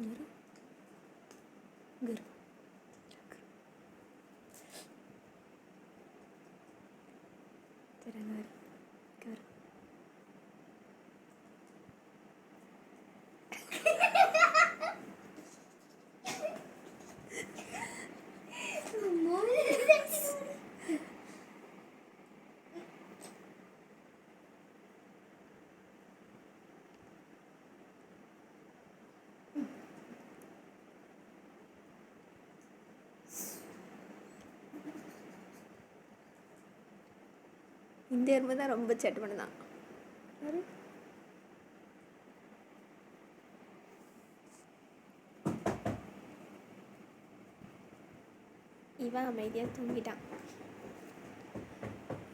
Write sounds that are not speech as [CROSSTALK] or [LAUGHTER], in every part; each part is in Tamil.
Gırık. Gırık. இந்த எறும்பு தான் ரொம்ப சேட்டு பண்ணுதான் இவன் அமைதியாக தூங்கிட்டான்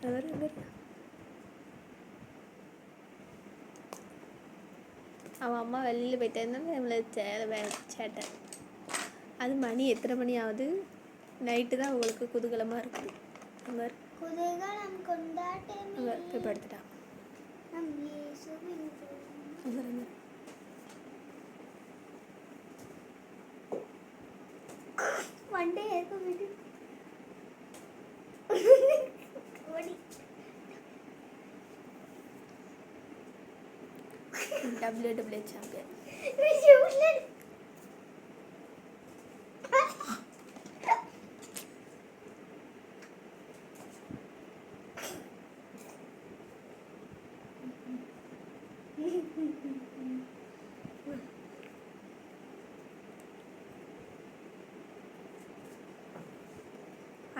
அவர் அவன் அம்மா வெளியில் போயிட்டு இருந்தாலும் சேலை சே சேட்டை. அது மணி எத்தனை மணி ஆகுது? நைட்டு தான் அவங்களுக்கு குதூகலமாக இருக்குது அங்கே ഇപ്പം എടുത്തിട്ടാ വണ്ടി ഏതൊക്കെ വീട്ടിൽ ഡബ്ല്യു ഡബ്ല്യു ചാമ്പ്യൻ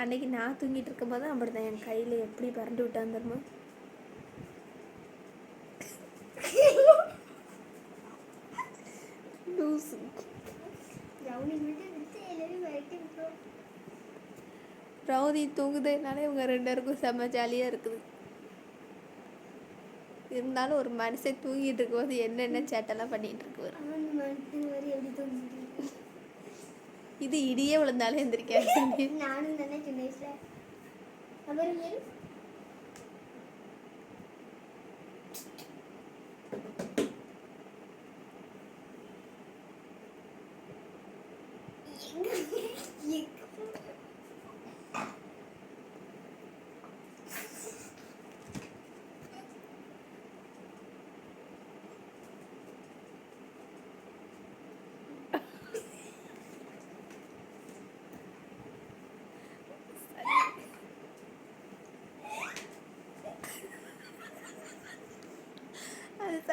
அன்னைக்கு நான் தூங்கிட்டு இருக்கும்போது தான் அப்படிதான் என் கையில் எப்படி பறந்து விட்டான் தெரியுமா? லூசு விட்டு ரவுதி தூங்குதுனாலே இவங்க ரெண்டு பேருக்கும் செம்ம ஜாலியாக இருக்குது. இருந்தாலும் ஒரு மனுஷன் தூங்கிட்டு இருக்கும்போது என்னென்ன சேட்டெல்லாம் பண்ணிட்டு இருக்குவார் இது இடியே விழுந்தாலே எந்திரிக்காது [LAUGHS] நானும் தானே சின்ன வயசுல அப்புறம் ஏறு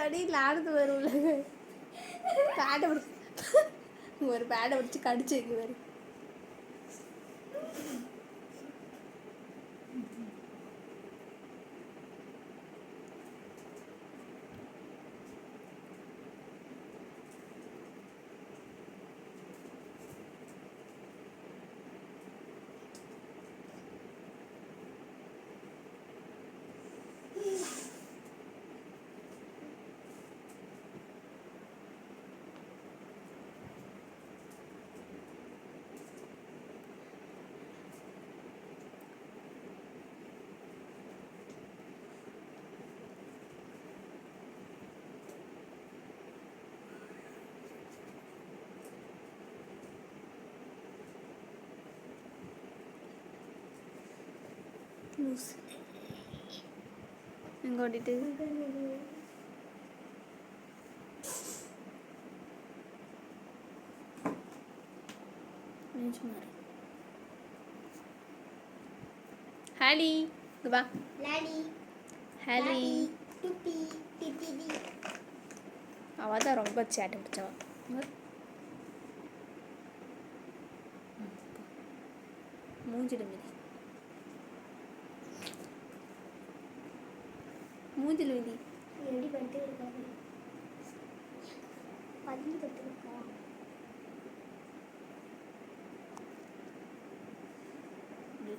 அடி தடியில் வரும்ல பேடை பிடிச்சி ஒரு பேடை பிடிச்சி கடிச்சு வைக்க எங்கே ஓடிட்டு? ஹாலி வா. லாடி ஹாலி. டுப்பி டிடிடி அவ தான் ரொம்ப சேட்டை பிடிச்சவ இங்க மூஞ்சில் விதி எப்படி பண்ணிட்டு இருக்காரு. பதினஞ்சு பத்து இருக்கா